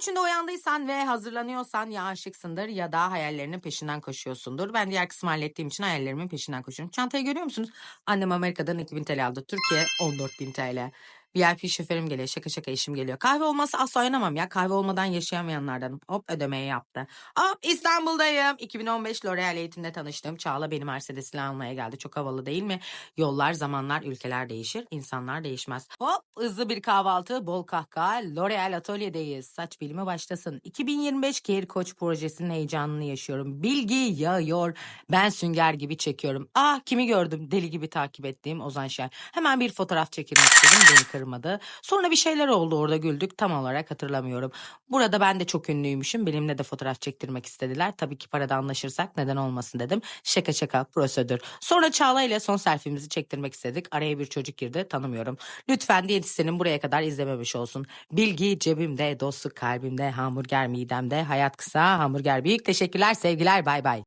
üçünde uyandıysan ve hazırlanıyorsan ya aşıksındır ya da hayallerinin peşinden koşuyorsundur. Ben diğer kısmı hallettiğim için hayallerimin peşinden koşuyorum. Çantayı görüyor musunuz? Annem Amerika'dan 2000 TL aldı. Türkiye 14.000 TL. VIP şoförüm geliyor. Şaka şaka eşim geliyor. Kahve olmazsa asla oynamam ya. Kahve olmadan yaşayamayanlardanım. Hop ödemeyi yaptı. Hop İstanbul'dayım. 2015 L'Oreal eğitimde tanıştım. Çağla beni Mercedes'le almaya geldi. Çok havalı değil mi? Yollar, zamanlar, ülkeler değişir. insanlar değişmez. Hop hızlı bir kahvaltı, bol kahkaha. L'Oreal atölyedeyiz. Saç bilimi başlasın. 2025 Care Coach projesinin heyecanını yaşıyorum. Bilgi yağıyor. Ben sünger gibi çekiyorum. Ah kimi gördüm? Deli gibi takip ettiğim Ozan Şen. Hemen bir fotoğraf çekilmek istedim. Beni kırmadı. Sonra bir şeyler oldu orada güldük. Tam olarak hatırlamıyorum. Burada ben de çok ünlüymüşüm. Benimle de fotoğraf çektirmek istediler. Tabii ki parada anlaşırsak neden olmasın dedim. Şaka şaka prosedür. Sonra Çağla ile son selfie'mizi çektirmek istedik. Araya bir çocuk girdi tanımıyorum. Lütfen diyetisyenin buraya kadar izlememiş olsun. Bilgi cebimde, dostluk kalbimde, hamburger midemde, hayat kısa, hamburger büyük. Teşekkürler, sevgiler, bay bay.